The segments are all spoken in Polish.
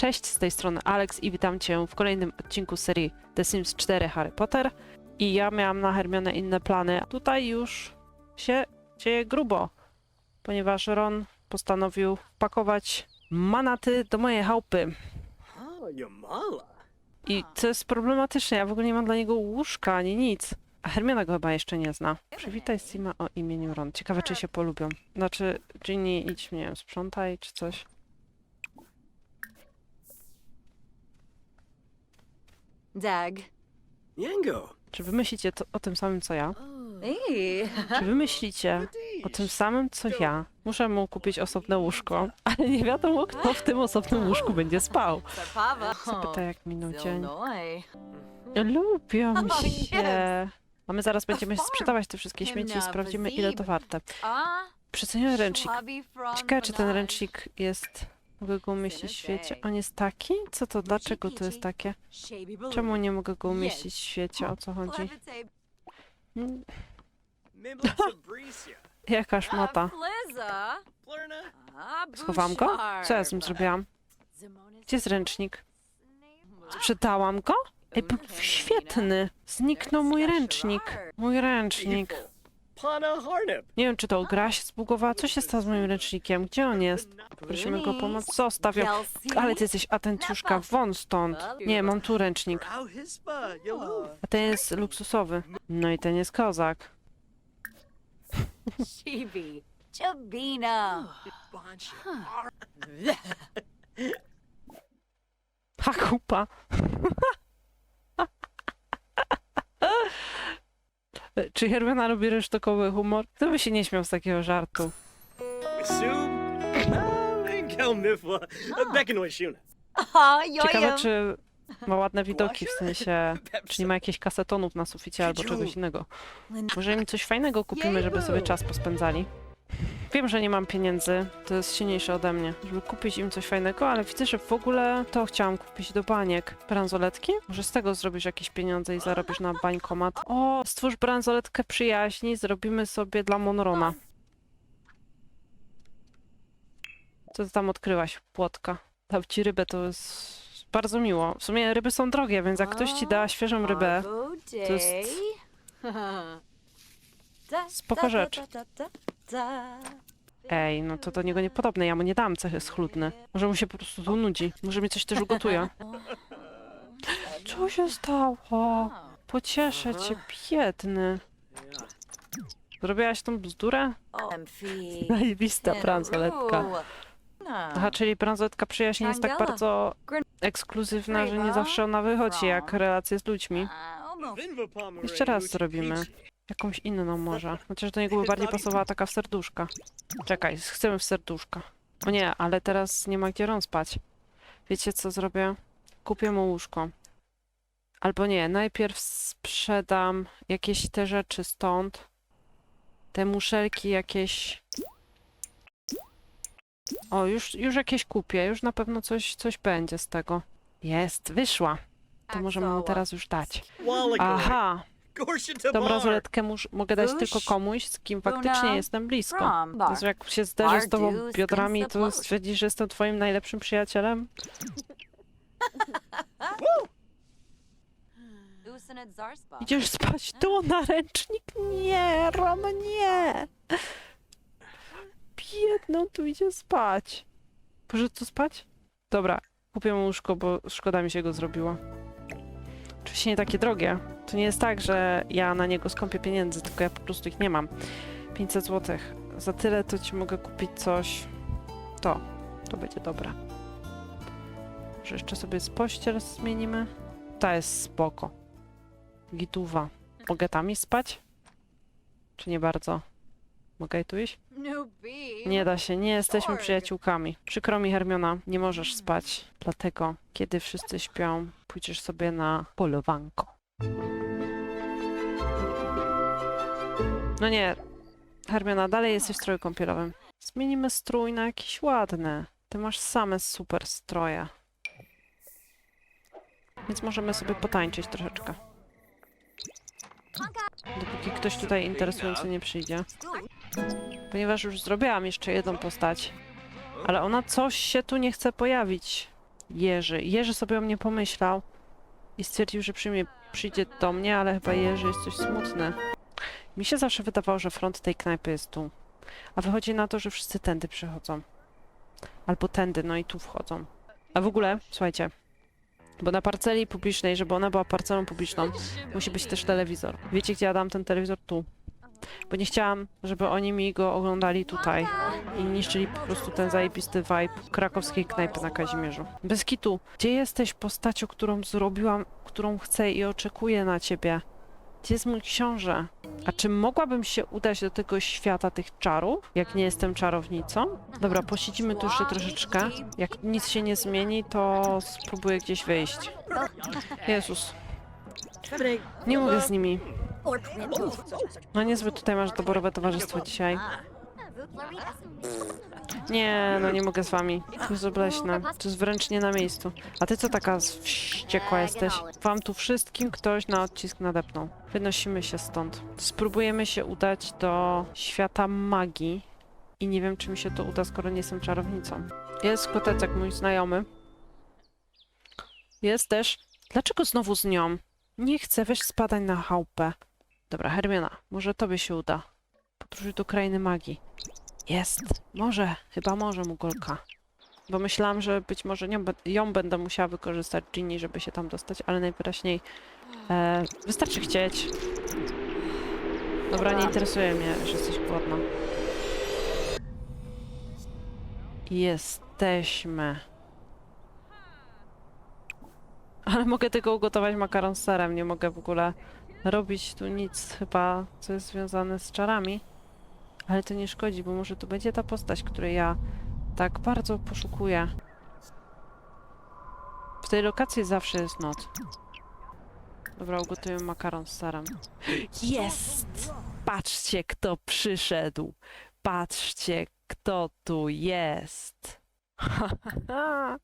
Cześć, z tej strony Alex i witam Cię w kolejnym odcinku serii The Sims 4 Harry Potter. I ja miałam na Hermionę inne plany. Tutaj już się dzieje grubo, ponieważ Ron postanowił pakować manaty do mojej chałupy. I to jest problematyczne, ja w ogóle nie mam dla niego łóżka ani nic. A Hermiona go chyba jeszcze nie zna. Przywitaj Sima o imieniu Ron. Ciekawe, czy się polubią. Znaczy, Ginny, idź, nie wiem, sprzątaj czy coś. Dag. Yango. Czy wy myślicie to, o tym samym, co ja? Czy wy myślicie o tym samym, co ja? Muszę mu kupić osobne łóżko, ale nie wiadomo, kto w tym osobnym łóżku będzie spał. Pava. Zapytaj, jak minął dzień. Illinois. Lubią Oh, się. A my zaraz będziemy sprzedawać te wszystkie śmieci i sprawdzimy, ile to warte. Ah, Przeceniony ręcznik. From Ciekawe, czy ten ręcznik jest... Mogę go umieścić w świecie. On jest taki? Co to? Dlaczego to jest takie? Czemu nie mogę go umieścić w świecie? O co chodzi? Mm. Jaka szmata. Schowałam go? Co ja z nim zrobiłam? Gdzie jest ręcznik? Sprzedałam go? Ej, był świetny! Zniknął mój ręcznik. Mój ręcznik. Nie wiem, czy to gra się zbugowała. Co się stało z moim ręcznikiem? Gdzie on jest? Prosimy go o pomoc. Zostaw ją. Ale ty jesteś atencjuszka, won stąd. Nie, mam tu ręcznik. A ten jest luksusowy. No i ten jest kozak. Chibi. Chabina. Ha, kupa. Czy Hermiona robi resztokowy humor? Kto by się nie śmiał z takiego żartu? Ciekawe, czy ma ładne widoki, w sensie, czy nie ma jakichś kasetonów na suficie albo czegoś innego. Może im coś fajnego kupimy, żeby sobie czas pospędzali. Wiem, że nie mam pieniędzy, to jest silniejsze ode mnie, żeby kupić im coś fajnego, ale widzę, że w ogóle to chciałam kupić do baniek. Bransoletki? Może z tego zrobisz jakieś pieniądze i zarobisz na bańkomat. O, stwórz bransoletkę przyjaźni, zrobimy sobie dla Monrona. Co ty tam odkryłaś, płotka? Dał ci rybę, to jest bardzo miło. W sumie ryby są drogie, więc jak ktoś ci da świeżą rybę, to jest spoko rzecz. Ej, no to do niego nie podobne. Ja mu nie dam cechy schludne. Może mu się po prostu tu nudzi. Może mi coś też ugotuje. Co się stało? Pocieszę cię, biedny. Zrobiłaś tą bzdurę? Zajebista bransoletka. Aha, czyli bransoletka przyjaźni jest tak bardzo ekskluzywna, że nie zawsze ona wychodzi jak relacje z ludźmi. Jeszcze raz zrobimy. Jakąś inną może. Chociaż do niego by bardziej pasowała taka w serduszka. Czekaj, chcemy w serduszka. O nie, ale teraz nie ma gdzie Ron spać. Wiecie co zrobię? Kupię mu łóżko. Albo nie, najpierw sprzedam jakieś te rzeczy stąd. Te muszelki jakieś. O, już, już jakieś kupię. Już na pewno coś, coś będzie z tego. Jest, wyszła. To możemy mu teraz już dać. Aha, Tą bransoletkę mus- mogę dać tylko komuś, z kim faktycznie jestem blisko. From bar. Jezu, jak się zderzę z tobą biodrami, to stwierdzisz, że jestem twoim najlepszym przyjacielem? Zarspa. Idziesz spać tu na ręcznik? Nie, Ron, nie! Biedną tu idzie spać. Poszedł tu spać? Dobra, kupię mu łóżko, bo szkoda mi się go zrobiło. Oczywiście nie takie drogie. To nie jest tak, że ja na niego skąpię pieniędzy, tylko ja po prostu ich nie mam. 500 zł. Za tyle to ci mogę kupić coś. To. To będzie dobre. Może jeszcze sobie z pościel zmienimy? Ta jest spoko. Gituwa. Mogę tam iść spać? Czy nie bardzo? Mogę tu iść? Newbie. Nie da się, nie jesteśmy przyjaciółkami. Przykro mi, Hermiona, nie możesz spać. Dlatego, kiedy wszyscy śpią, pójdziesz sobie na polowanko. No nie, Hermiona, dalej jesteś w stroju kąpielowym. Zmienimy strój na jakiś ładny. Ty masz same super stroje. Więc możemy sobie potańczyć troszeczkę. Dopóki ktoś tutaj interesujący nie przyjdzie. Ponieważ już zrobiłam jeszcze jedną postać. Ale ona coś się tu nie chce pojawić. Jerzy. Jerzy sobie o mnie pomyślał i stwierdził, że przyjmie, przyjdzie do mnie, ale chyba Jerzy jest coś smutny. Mi się zawsze wydawało, że front tej knajpy jest tu. A wychodzi na to, że wszyscy tędy przychodzą. Albo tędy, no i tu wchodzą. A w ogóle, słuchajcie, bo na parceli publicznej, żeby ona była parcelą publiczną, musi być też telewizor. Wiecie, gdzie ja dam ten telewizor? Tu. Bo nie chciałam, żeby oni mi go oglądali tutaj i niszczyli po prostu ten zajebisty vibe krakowskiej knajpy na Kazimierzu. Bez kitu, gdzie jesteś postacią, którą zrobiłam, którą chcę i oczekuję na ciebie? Gdzie jest mój książę? A czy mogłabym się udać do tego świata tych czarów, jak nie jestem czarownicą? Dobra, posiedzimy tu jeszcze troszeczkę. Jak nic się nie zmieni, to spróbuję gdzieś wyjść. Jezus, nie mówię z nimi. No niezbyt tutaj masz doborowe towarzystwo dzisiaj. Nie, no nie mogę z wami. To jest obleśne. To jest wręcz nie na miejscu. A ty co taka wściekła jesteś? Wam tu wszystkim ktoś na odcisk nadepnął. Wynosimy się stąd. Spróbujemy się udać do świata magii. I nie wiem, czy mi się to uda, skoro nie jestem czarownicą. Jest kotecek mój znajomy. Jest też... Dlaczego znowu z nią? Nie chcę, weź spadań na chałupę. Dobra, Hermiona, może tobie się uda. Podróż do krainy magii. Jest. Może, chyba może, Mugolka. Bo myślałam, że być może nią, ją będę musiała wykorzystać Ginny, żeby się tam dostać, ale najwyraźniej e, wystarczy chcieć. Dobra, nie interesuje mnie, że jesteś głodna. Jesteśmy. Ale mogę tylko ugotować makaron z serem, nie mogę w ogóle robić tu nic chyba, co jest związane z czarami. Ale to nie szkodzi, bo może to będzie ta postać, której ja tak bardzo poszukuję. W tej lokacji zawsze jest noc. Dobra, ugotujemy makaron z serem. Jest! Patrzcie, kto przyszedł! Patrzcie, kto tu jest!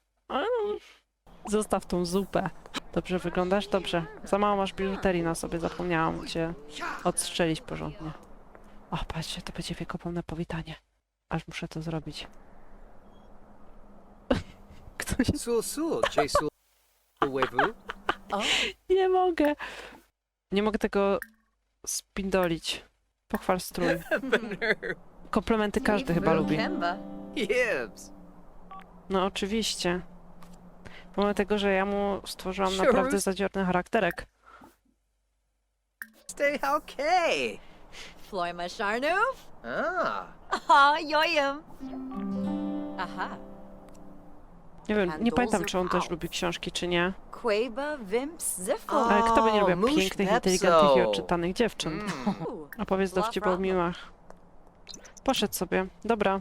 Zostaw tą zupę. Dobrze wyglądasz? Dobrze. Za mało masz biżuterii na sobie, zapomniałam cię odstrzelić porządnie. O, patrzcie, to będzie wiekopomne powitanie. Aż muszę to zrobić. Ktoś... J Sul Wewu. Nie mogę. Nie mogę tego spindolić. Pochwal strój. Komplementy każdy chyba lubi. No oczywiście. Pomimo tego, że ja mu stworzyłam Sure. naprawdę zadziorny charakterek. Stay okay. Floima Sharnoof? Ah. Aha. Aha. Nie wiem, nie pamiętam, czy on też lubi książki, czy nie. Quaba Vimps Ziffle. O, Ale kto by nie lubił pięknych, inteligentnych i odczytanych dziewczyn? Mm. Opowiedz dowcip o miłach. Poszedł sobie. Dobra.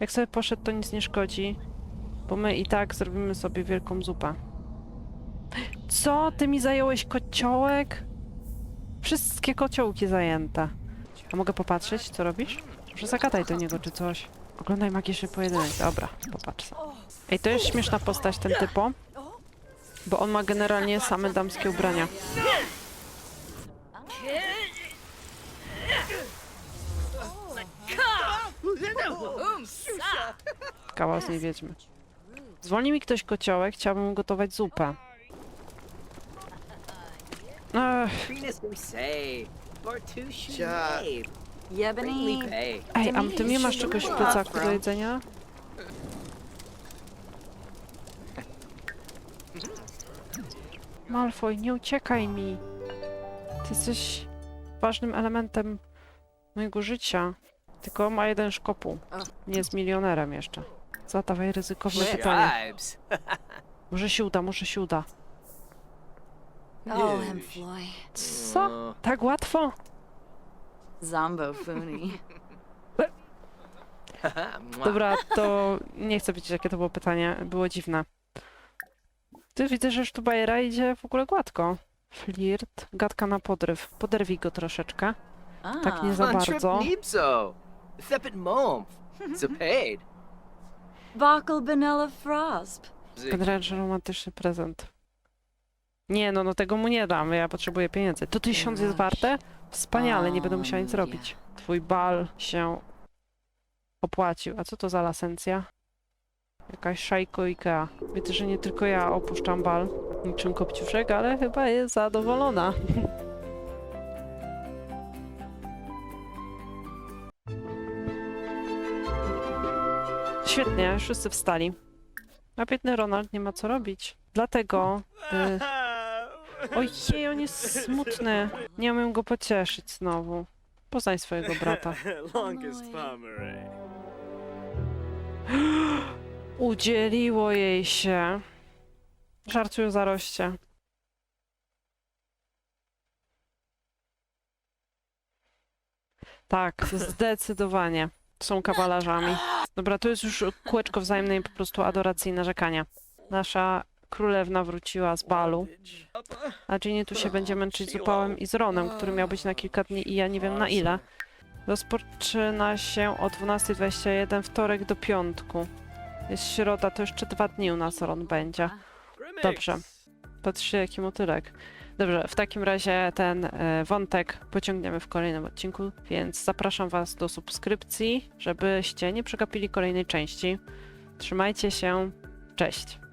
Jak sobie poszedł, to nic nie szkodzi. Bo my i tak zrobimy sobie wielką zupę. Co? Ty mi zająłeś kociołek? Wszystkie kociołki zajęte. A mogę popatrzeć, co robisz? Może zagadaj do niego, czy coś. Oglądaj magiczny pojedynek. Dobra, popatrz. Ej, to jest śmieszna postać, ten typo. Bo on ma generalnie same damskie ubrania. Kawał z niej wiedźmy. Zwolni mi ktoś kociołek, chciałabym gotować zupę. Ech. Yebony. ej, a ty nie masz czegoś w plecaku do jedzenia? Malfoy, nie uciekaj mi. Ty jesteś ważnym elementem mojego życia. Tylko ma jeden szkopuł. Nie jest milionerem jeszcze. Zadawaj ryzykowne pytanie. Może się uda, może się uda. Oh. Co? Tak łatwo? Zombo Fooney. Dobra, to nie chcę wiedzieć, jakie to było pytanie. Było dziwne. Ty widzę, że już tu bajera idzie w ogóle gładko. Flirt, gadka na podryw. Poderwij go troszeczkę. Tak nie za trip bardzo. Nipso. Thepit. Zapade. Buckle Vanilla Frost. Generalnie romantyczny prezent. Nie, no, no tego mu nie dam. Ja potrzebuję pieniędzy. To tysiąc jest warte? Wspaniale, nie będę musiała nic robić. Twój bal się opłacił. A co to za lasencja? Jakaś szajko Ikea. Widzę, że nie tylko ja opuszczam bal niczym kopciuszek, ale chyba jest zadowolona. Świetnie, wszyscy wstali. A biedny Ronald nie ma co robić. Dlatego... Y, ojej, on jest smutny. Nie umiem go pocieszyć znowu. Poznaj swojego brata. Udzieliło jej się. Żartują zaroście. Tak, zdecydowanie. Są kawalarzami. Dobra, to jest już kółeczko wzajemnej po prostu adoracji i narzekania. Nasza królewna wróciła z balu, a Ginny tu się będzie męczyć z upałem i z Ronem, który miał być na kilka dni i ja nie wiem na ile. Rozpoczyna się o 12.21 wtorek do piątku. Jest środa, to jeszcze dwa dni u nas Ron będzie. Dobrze. Patrzcie, jaki motylek. Dobrze, w takim razie ten e, wątek pociągniemy w kolejnym odcinku, więc zapraszam Was do subskrypcji, żebyście nie przegapili kolejnej części. Trzymajcie się, cześć!